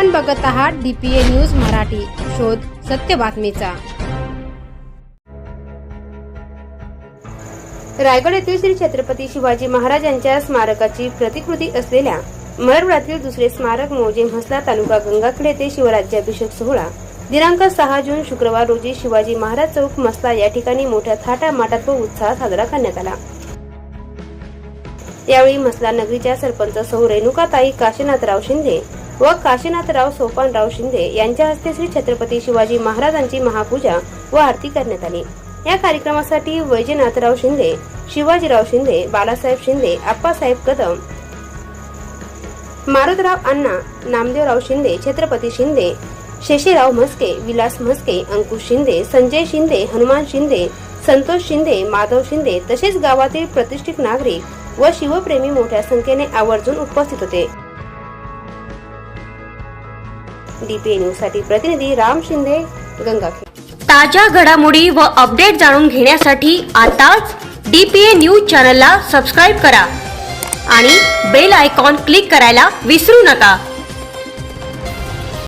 आपण बघत आहात डीपीए न्यूज मराठी. शोध सत्य बातमीचा. रायगड येथील श्री छत्रपती शिवाजी महाराजांच्या स्मारकाची प्रतिकृती असलेल्या मरवडातील दुसरे स्मारक मोजे म्हसला तालुका गंगाखेड येथे शिवराज्याभिषेक सोहळा. दिनांक सहा जून शुक्रवार रोजी शिवाजी महाराज चौक मसला या ठिकाणी मोठ्या थाटामाटात व उत्साहात साजरा करण्यात आला. यावेळी मसला नगरीच्या सरपंच सौ रेणुकाताई काशीनाथराव शिंदे व काशीनाथराव सोपानराव शिंदे यांच्या हस्ते श्री छत्रपती शिवाजी महाराजांची महापूजा व आरती करण्यात आली. या कार्यक्रमासाठी वैजनाथराव शिंदे शिवाजीराव शिंदे बालासाहेब शिंदे आप्पासाहेब कदम मारुतराव अण्णा नामदेवराव शिंदे छत्रपती शिंदे शेषेराव म्हस्के विलास म्हस्के अंकुश शिंदे संजय शिंदे हनुमान शिंदे संतोष शिंदे माधव शिंदे तसेच गावातील प्रतिष्ठित नागरिक व शिवप्रेमी मोठ्या संख्येने आवर्जून उपस्थित होते. डीपीए न्यूजसाठी प्रतिनिधी राम शिंदे गंगाखेड. ताज्या घडामोडी व अपडेट जाणून घेण्यासाठी आताच डीपीए न्यूज चॅनलला सबस्क्राईब करा आणि बेल आयकॉन क्लिक करायला विसरू नका.